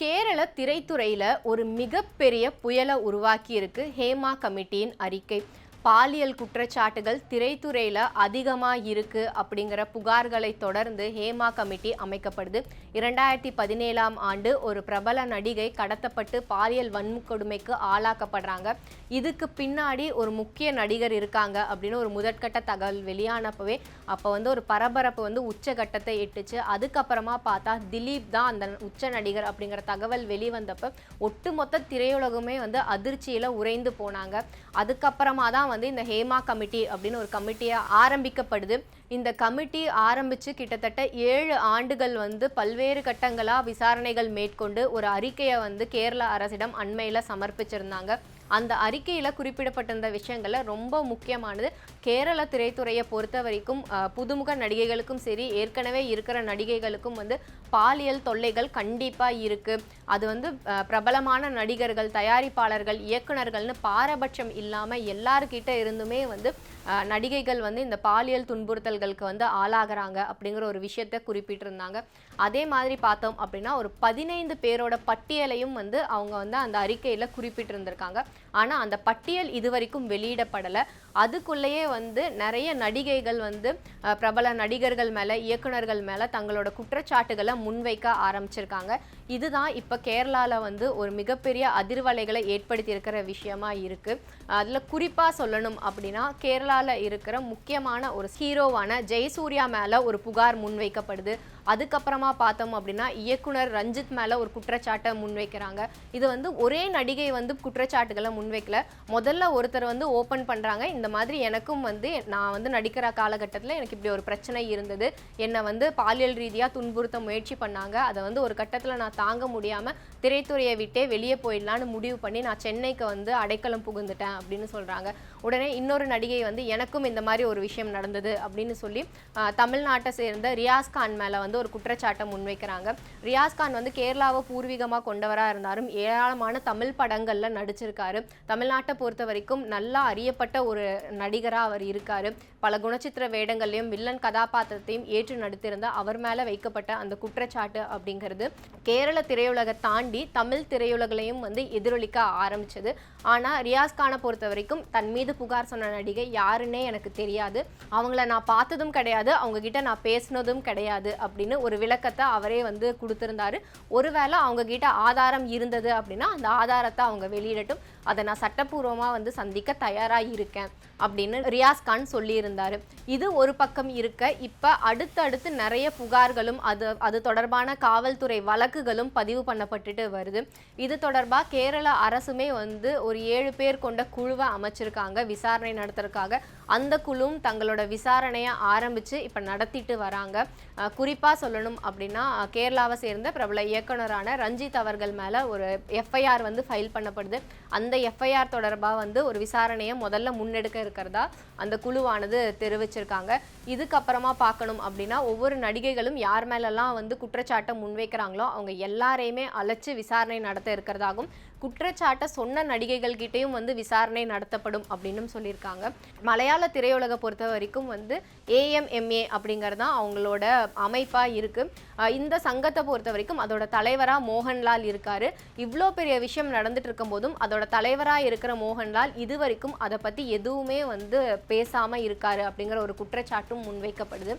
கேரள திரைத்துறையில் ஒரு மிகப்பெரிய புயலை உருவாக்கியிருக்கு ஹேமா கமிட்டியின் அறிக்கை. பாலியல் குற்றச்சாட்டுகள் திரைத்துறையில் அதிகமாக இருக்குது அப்படிங்கிற புகார்களை தொடர்ந்து ஹேமா கமிட்டி அமைக்கப்படுது. இரண்டாயிரத்தி பதினேழாம் ஆண்டு ஒரு பிரபல நடிகை கடத்தப்பட்டு பாலியல் வன்கொடுமைக்கு ஆளாக்கப்படுறாங்க. இதுக்கு பின்னாடி ஒரு முக்கிய நடிகர் இருக்காங்க அப்படின்னு ஒரு முதற்கட்ட தகவல் வெளியானப்பவே அப்போ வந்து ஒரு பரபரப்பு வந்து உச்சகட்டத்தை எட்டுச்சு. அதுக்கப்புறமா பார்த்தா திலீப் தான் அந்த உச்ச நடிகர் அப்படிங்கிற தகவல் வெளிவந்தப்போ ஒட்டுமொத்த திரையுலகமே வந்து அதிர்ச்சியில் உறைந்து போனாங்க. அதுக்கப்புறமா தான் வந்து இந்த ஹேமா கமிட்டி அப்படின்னு ஒரு கமிட்டியை ஆரம்பிக்கப்படுது. இந்த கமிட்டி ஆரம்பித்து கிட்டத்தட்ட ஏழு ஆண்டுகள் வந்து பல்வேறு கட்டங்களாக விசாரணைகள் மேற்கொண்டு ஒரு அறிக்கையை வந்து கேரள அரசிடம் அண்மையில் சமர்ப்பிச்சிருந்தாங்க. அந்த அறிக்கையில் குறிப்பிடப்பட்டிருந்த விஷயங்களில் ரொம்ப முக்கியமானது. கேரள திரைத்துறையை பொறுத்த வரைக்கும் புதுமுக நடிகைகளுக்கும் சரி ஏற்கனவே இருக்கிற நடிகைகளுக்கும் வந்து பாலியல் தொல்லைகள் கண்டிப்பாக இருக்குது அது வந்து பிரபலமான நடிகர்கள் தயாரிப்பாளர்கள் இயக்குனர்கள்னு பாரபட்சம் இல்லாமல் எல்லார்கிட்ட இருந்துமே வந்து நடிகைகள் வந்து இந்த பாலியல் துன்புறுத்தல்களுக்கு வந்து ஆளாகிறாங்க அப்படிங்கிற ஒரு விஷயத்தை குறிப்பிட்டிருந்தாங்க. அதே மாதிரி பார்த்தோம் அப்படின்னா ஒரு பதினைந்து பேரோட பட்டியலையும் வந்து அவங்க வந்து அந்த அறிக்கையில் குறிப்பிட்டிருந்திருக்காங்க. ஆனால் அந்த பட்டியல் இதுவரைக்கும் வெளியிடப்படலை. அதுக்குள்ளேயே வந்து நிறைய நடிகைகள் வந்து பிரபல நடிகர்கள் மேலே இயக்குனர்கள் மேலே தங்களோட குற்றச்சாட்டுகளை முன்வைக்க ஆரம்பிச்சிருக்காங்க. இதுதான் இப்போ கேரளாவில் வந்து ஒரு மிகப்பெரிய அதிர்வலைகளை ஏற்படுத்தி இருக்கிற விஷயமா இருக்குது அதில் குறிப்பாக சொல்லணும் அப்படின்னா கேரளாவில் இருக்கிற முக்கியமான ஒரு ஹீரோவான ஜெயசூர்யா மேலே ஒரு புகார் முன்வைக்கப்படுது. அதுக்கப்புறமா பார்த்தோம் அப்படின்னா இயக்குனர் ரஞ்சித் மேலே ஒரு குற்றச்சாட்டை முன்வைக்கிறாங்க. இது வந்து ஒரே நடிகை வந்து குற்றச்சாட்டுகளை முன்வைக்கல. முதல்ல ஒருத்தர் வந்து ஓப்பன் பண்ணுறாங்க இந்த மாதிரி எனக்கும் வந்து நான் வந்து நடிக்கிற காலகட்டத்தில் எனக்கு இப்படி ஒரு பிரச்சனை இருந்தது. என்னை வந்து பாலியல் ரீதியாக துன்புறுத்த முயற்சி பண்ணாங்க. அதை வந்து ஒரு கட்டத்தில் நான் தாங்க முடியாமல் திரைத்துறையை விட்டே வெளியே போயிடலான்னு முடிவு பண்ணி நான் சென்னைக்கு வந்து அடைக்கலம் புகுந்துட்டேன் அப்படின்னு சொல்கிறாங்க உடனே இன்னொரு நடிகை வந்து எனக்கும் இந்த மாதிரி ஒரு விஷயம் நடந்தது அப்படின்னு சொல்லி தமிழ்நாட்டை சேர்ந்த ரியாஸ் கான் மேலே வந்து ஒரு குற்றச்சாட்டை முன்வைக்கிறாங்க. ரியாஸ் கான் வந்து கேரளாவை பூர்வீகமாக கொண்டவராக இருந்தாலும் ஏராளமான தமிழ் படங்களில் நடிச்சிருக்காரு. தமிழ்நாட்டை பொறுத்த வரைக்கும் நல்லா அறியப்பட்ட ஒரு நடிகராக அவர் இருக்கார். பல குணச்சித்திர வேடங்கள்லையும் வில்லன் கதாபாத்திரத்தையும் ஏற்று நடித்திருந்த அவர் மேலே வைக்கப்பட்ட அந்த குற்றச்சாட்டு அப்படிங்கிறது கேரள திரையுலகை தாண்டி தமிழ் திரையுலகிலையும் வந்து எதிரொலிக்க ஆரம்பித்தது ஆனால் ரியாஸ் கானை பொறுத்த வரைக்கும் தன் மீது புகார் சொன்ன நடிகை யாருன்னே எனக்கு தெரியாது. அவங்கள நான் பார்த்ததும் கிடையாது. அவங்க கிட்ட நான் பேசினதும் கிடையாது அப்படின்னு ஒரு விளக்கத்தை அவரே வந்து கொடுத்துருந்தாரு. ஒருவேளை அவங்கக்கிட்ட ஆதாரம் இருந்தது அப்படின்னா அந்த ஆதாரத்தை அவங்க வெளியிடட்டும். அதை நான் சட்டப்பூர்வமாக வந்து சந்திக்க தயாராக இருக்கேன் அப்படின்னு ரியாஸ் கான் சொல்லியிருந்தார். இது ஒரு பக்கம் இருக்க இப்போ அடுத்தடுத்து நிறைய புகார்களும் அது அது தொடர்பான காவல்துறை வழக்குகளும் பதிவு பண்ணப்பட்டுட்டு வருது. இது தொடர்பாக கேரள அரசுமே வந்து ஒரு ஏழு பேர் கொண்ட குழுவை அமைச்சிருக்காங்க விசாரணை நடத்துறதுக்காக. அந்த குழுவும் தங்களோட விசாரணையை ஆரம்பித்து இப்போ நடத்திட்டு வராங்க. குறிப்பாக சொல்லணும் அப்படின்னா கேரளாவை சேர்ந்த பிரபல இயக்குனரான ரஞ்சித் அவர்கள் மேலே ஒரு எஃப்ஐஆர் வந்து ஃபைல் பண்ணப்படுது. அந்த எஃப்ஐஆர் தொடர்பாக வந்து ஒரு விசாரணையை முதல்ல எடுக்க இருக்கிறதா? அந்த குழுவானது தெரிவிச்சிருக்காங்க. இதுக்கப்புறமா பார்க்கணும் அப்படின்னா ஒவ்வொரு நடிகைகளும் யார் மேலெல்லாம் வந்து குற்றச்சாட்டை முன்வைக்கிறாங்களோ அவங்க எல்லாரையுமே அழைச்சு விசாரணை நடத்த இருக்கிறதாகவும் குற்றச்சாட்டை சொன்ன நடிகைகள் கிட்டேயும் வந்து விசாரணை நடத்தப்படும் அப்படின்னு சொல்லியிருக்காங்க. மலையாள திரையுலக பொறுத்த வரைக்கும் வந்து ஏஎம்எம்ஏ அப்படிங்கிறது தான் அவங்களோட அமைப்பாக இருக்குது இந்த சங்கத்தை பொறுத்த வரைக்கும் அதோட தலைவராக மோகன்லால் இருக்காரு. இவ்வளோ பெரிய விஷயம் நடந்துட்டு இருக்கும்போதும் அதோட தலைவராக இருக்கிற மோகன்லால் இது வரைக்கும் அதை பற்றி எதுவும் வந்து பேசாமல் இருக்காரு அப்படிங்கிற ஒரு குற்றச்சாட்டும் முன்வைக்கப்படுது.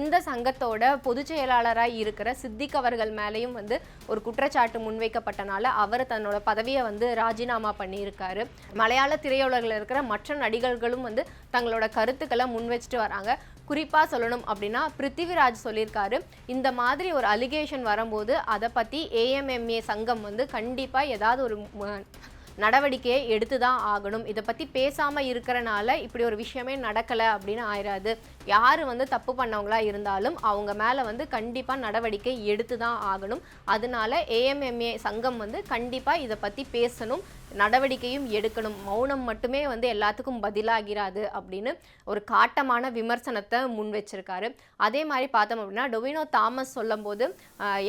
இந்த சங்கத்தோட பொதுச் செயலாளராக இருக்கிற சித்திக் அவர்கள் மேலேயும் வந்து ஒரு குற்றச்சாட்டு முன்வைக்கப்பட்டனால அவர் தன்னோட பதவியை வந்து ராஜினாமா பண்ணியிருக்காரு. மலையாள திரையுலகில் இருக்கிற மற்ற நடிகர்களும் வந்து தங்களோட கருத்துக்களை முன்வச்சிட்டு வராங்க. குறிப்பாக சொல்லணும் அப்படின்னா பிருத்திவிராஜ் சொல்லியிருக்காரு. இந்த மாதிரி ஒரு அலிகேஷன் வரும்போது அதை பற்றி ஏஎம்எம்ஏ சங்கம் வந்து கண்டிப்பாக ஏதாவது ஒரு நடவடிக்கையை எடுத்து தான் ஆகணும். இதை பற்றி பேசாமல் இருக்கிறனால இப்படி ஒரு விஷயமே நடக்கலை அப்படின்னு ஆயிடாது யார் வந்து தப்பு பண்ணவங்களா இருந்தாலும் அவங்க மேலே வந்து கண்டிப்பாக நடவடிக்கை எடுத்து தான் ஆகணும். அதனால ஏஎம்எம்ஏ சங்கம் வந்து கண்டிப்பாக இதை பற்றி பேசணும். நடவடிக்கையும் எடுக்கணும். மௌனம் மட்டுமே வந்து எல்லாத்துக்கும் பதிலாகிறாது அப்படின்னு ஒரு காட்டமான விமர்சனத்தை முன் வச்சிருக்காரு. அதே மாதிரி பார்த்தோம் அப்படின்னா டொவினோ தாமஸ் சொல்லும்போது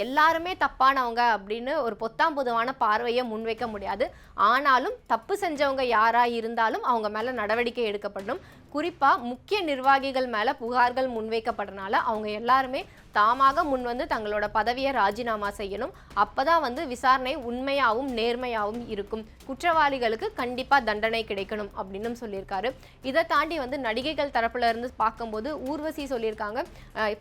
எல்லாருமே தப்பானவங்க அப்படின்னு ஒரு பொத்தாம் பொதுவான பார்வையை முன்வைக்க முடியாது. ஆனாலும் தப்பு செஞ்சவங்க யாராக இருந்தாலும் அவங்க மேலே நடவடிக்கை எடுக்கப்படணும். குறிப்பாக முக்கிய நிர்வாகிகள் மேலே புகார்கள் முன்வைக்கப்படுறனால அவங்க எல்லாருமே தாமாக முன் வந்து தங்களோட பதவியை ராஜினாமா செய்யணும். அப்பதான் வந்து விசாரணை உண்மையாகவும் நேர்மையாகவும் இருக்கும். குற்றவாளிகளுக்கு கண்டிப்பாக தண்டனை கிடைக்கணும் அப்படின்னு சொல்லியிருக்காரு. இதை தாண்டி வந்து நடிகைகள் தரப்புல இருந்து பார்க்கும்போது ஊர்வசி சொல்லியிருக்காங்க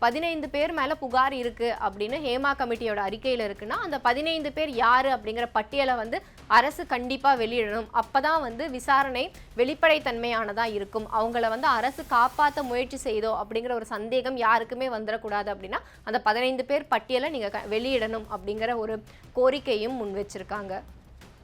பதினைந்து பேர் மேலே புகார் இருக்கு அப்படின்னு ஹேமா கமிட்டியோட அறிக்கையில் இருக்குன்னா அந்த பதினைந்து பேர் யாரு அப்படிங்கிற பட்டியலை வந்து அரசு கண்டிப்பாக வெளியிடணும். அப்பதான் வந்து விசாரணை வெளிப்படைத்தன்மையானதாக இருக்கும். அவங்கள வந்து அரசு காப்பாற்ற முயற்சி செய்தோ அப்படிங்கிற ஒரு சந்தேகம் யாருக்குமே வந்துடக்கூடாது அப்படின்னா அந்த பதினைந்து பேர் பட்டியலை நீங்க வெளியிடணும் அப்படிங்கிற ஒரு கோரிக்கையும் முன் வச்சிருக்காங்க